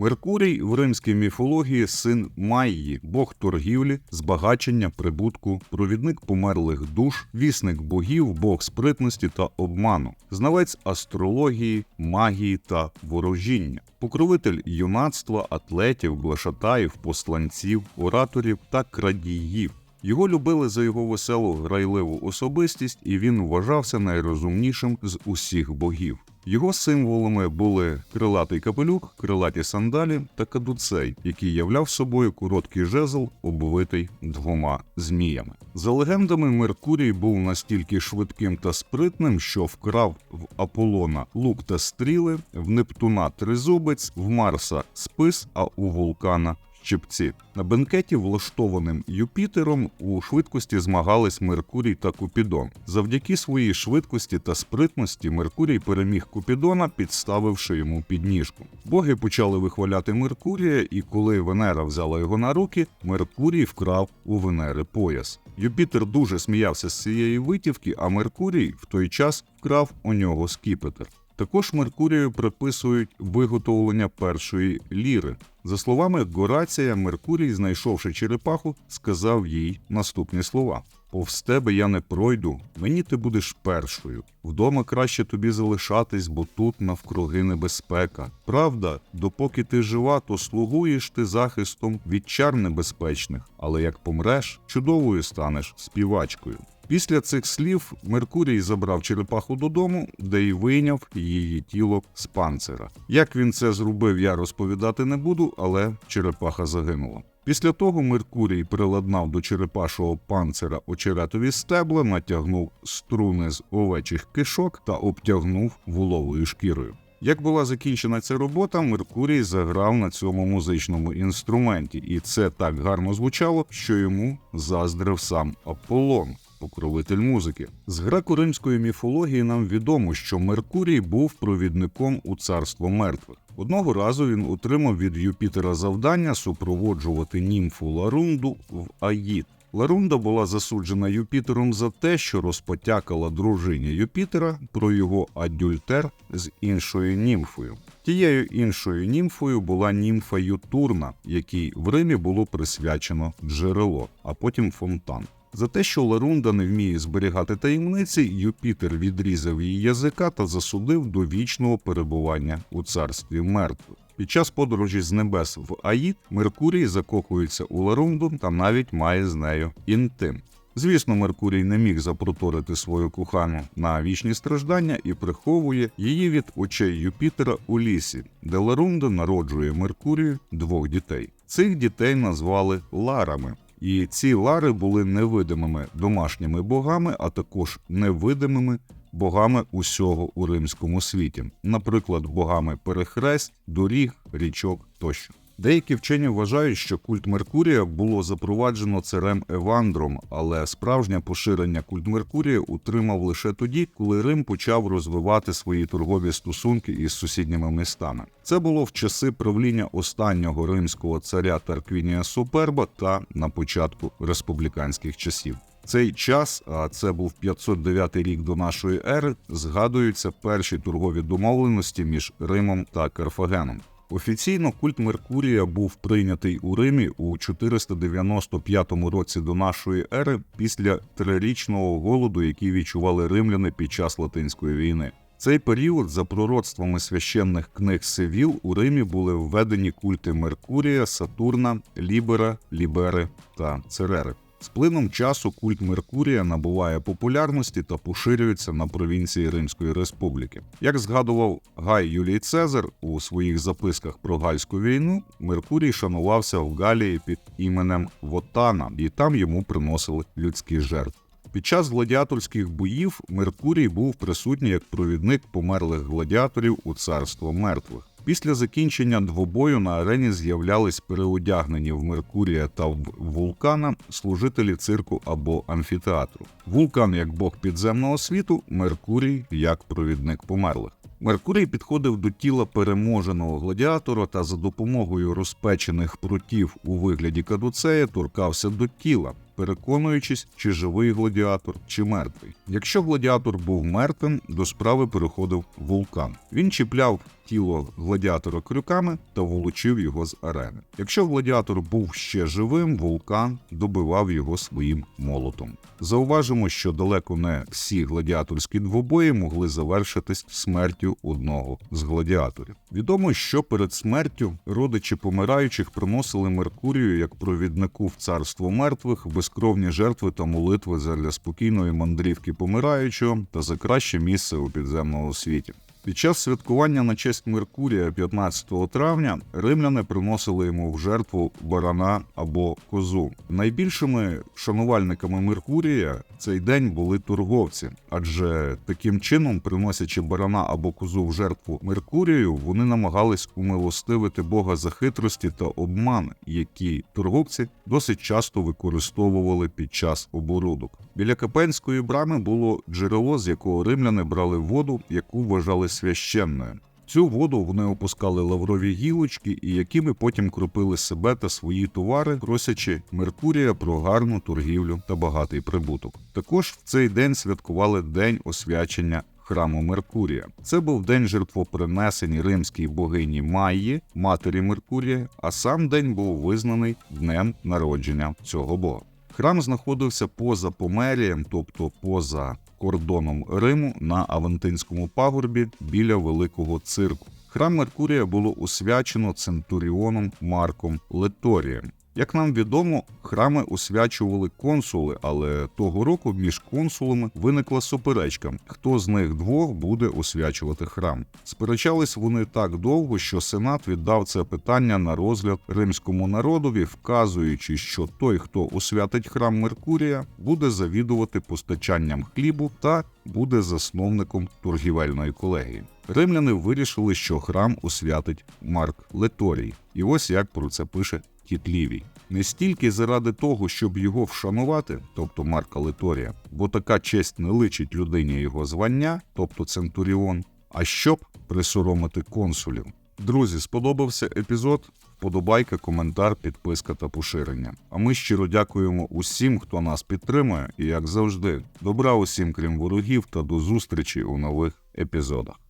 Меркурій в римській міфології син Майї, бог торгівлі, збагачення, прибутку, провідник померлих душ, вісник богів, бог спритності та обману, знавець астрології, магії та ворожіння, покровитель юнацтва, атлетів, глашатаїв, посланців, ораторів та крадіїв. Його любили за його веселу грайливу особистість, і він вважався найрозумнішим з усіх богів. Його символами були крилатий капелюк, крилаті сандалі та кадуцей, який являв собою короткий жезл, обвитий двома зміями. За легендами, Меркурій був настільки швидким та спритним, що вкрав в Аполлона лук та стріли, в Нептуна тризубець, в Марса спис, а у вулкана щипці. На бенкеті, влаштованим Юпітером, у швидкості змагались Меркурій та Купідон. Завдяки своїй швидкості та спритності Меркурій переміг Купідона, підставивши йому підніжку. Боги почали вихваляти Меркурія, і коли Венера взяла його на руки, Меркурій вкрав у Венери пояс. Юпітер дуже сміявся з цієї витівки, а Меркурій в той час вкрав у нього скіпетр. Також Меркурію приписують виготовлення першої ліри. За словами Горація, Меркурій, знайшовши черепаху, сказав їй наступні слова: Повз тебе я не пройду, мені ти будеш першою. Вдома краще тобі залишатись, бо тут навкруги небезпека. Правда, допоки ти жива, то слугуєш ти захистом від чар небезпечних, але як помреш, чудовою станеш співачкою. Після цих слів Меркурій забрав черепаху додому, де й вийняв її тіло з панцира. Як він це зробив, я розповідати не буду, але черепаха загинула. Після того Меркурій приладнав до черепашого панцира очеретові стебла, натягнув струни з овечих кишок та обтягнув вуловою шкірою. Як була закінчена ця робота, Меркурій заграв на цьому музичному інструменті, і це так гарно звучало, що йому заздрив сам Аполлон покровитель музики. З греко-римської міфології нам відомо, що Меркурій був провідником у царство мертвих. Одного разу він отримав від Юпітера завдання супроводжувати німфу Ларунду в Аїд. Ларунда була засуджена Юпітером за те, що розпотякала дружині Юпітера про його адюльтер з іншою німфою. Тією іншою німфою була німфа Ютурна, якій в Римі було присвячено джерело, а потім фонтан. За те, що Ларунда не вміє зберігати таємниці, Юпітер відрізав її язика та засудив до вічного перебування у царстві мертвих. Під час подорожі з небес в Аїд Меркурій закохується у Ларунду та навіть має з нею інтим. Звісно, Меркурій не міг запроторити свою кохану на вічні страждання і приховує її від очей Юпітера у лісі, де Ларунда народжує Меркурію двох дітей. Цих дітей назвали Ларами. І ці лари були невидимими домашніми богами, а також невидимими богами усього у римському світі, наприклад, богами перехрест, доріг, річок тощо. Деякі вчені вважають, що культ Меркурія було запроваджено царем Евандром, але справжнє поширення культ Меркурія утримав лише тоді, коли Рим почав розвивати свої торгові стосунки із сусідніми містами. Це було в часи правління останнього римського царя Тарквінія Суперба та на початку республіканських часів. Цей час, а це був 509 рік до нашої ери, згадуються перші торгові домовленості між Римом та Карфагеном. Офіційно культ Меркурія був прийнятий у Римі у 495 році до нашої ери після трирічного голоду, який відчували римляни під час латинської війни. Цей період, за пророцтвами священних книг Севіл, у Римі були введені культи Меркурія, Сатурна, Лібера, Лібери та Церери. З плином часу культ Меркурія набуває популярності та поширюється на провінції Римської Республіки. Як згадував Гай Юлій Цезар у своїх записках про Гальську війну, Меркурій шанувався в Галії під іменем Вотана, і там йому приносили людські жертви. Під час гладіаторських боїв Меркурій був присутній як провідник померлих гладіаторів у царство мертвих. Після закінчення двобою на арені з'являлись переодягнені в Меркурія та в вулкана служителі цирку або амфітеатру. Вулкан як бог підземного світу, Меркурій як провідник померлих. Меркурій підходив до тіла переможеного гладіатора та за допомогою розпечених прутів у вигляді кадуцея торкався до тіла. Переконуючись, чи живий гладіатор, чи мертвий. Якщо гладіатор був мертвим, до справи переходив вулкан. Він чіпляв тіло гладіатора крюками та волочив його з арени. Якщо гладіатор був ще живим, вулкан добивав його своїм молотом. Зауважимо, що далеко не всі гладіаторські двобої могли завершитись смертю одного з гладіаторів. Відомо, що перед смертю родичі помираючих приносили Меркурію як провіднику в царство мертвих, безкровні жертви та молитви задля спокійної мандрівки помираючого та за краще місце у підземному світі. Під час святкування на честь Меркурія 15 травня римляни приносили йому в жертву барана або козу. Найбільшими шанувальниками Меркурія цей день були торговці, адже таким чином, приносячи барана або козу в жертву Меркурію, вони намагались умилостивити Бога за хитрості та обмани, які торговці досить часто використовували під час оборудок. Біля Капенської брами було джерело, з якого римляни брали воду, яку вважали священною. Цю воду вони опускали лаврові гілочки, і якими потім кропили себе та свої товари, просячи Меркурія про гарну торгівлю та багатий прибуток. Також в цей день святкували День освячення храму Меркурія. Це був день жертвопринесень римській богині Майї, матері Меркурія, а сам день був визнаний днем народження цього бога. Храм знаходився поза Померієм, тобто поза кордоном Риму на Авентинському пагорбі біля великого цирку. Храм Меркурія було освячено центуріоном Марком Леторієм. Як нам відомо, храми освячували консули, але того року між консулами виникла суперечка, хто з них двох буде освячувати храм. Сперечались вони так довго, що сенат віддав це питання на розгляд римському народові, вказуючи, що той, хто освятить храм Меркурія, буде завідувати постачанням хлібу та буде засновником торгівельної колегії. Римляни вирішили, що храм освятить Марк Леторій, і ось як про це пише Тіт Не стільки заради того, щоб його вшанувати, тобто Марка Леторія, бо така честь не личить людині його звання, тобто Центуріон, а щоб присоромити консулів. Друзі, сподобався епізод? Вподобайка, коментар, підписка та поширення. А ми щиро дякуємо усім, хто нас підтримує, і як завжди, добра усім, крім ворогів, та до зустрічі у нових епізодах.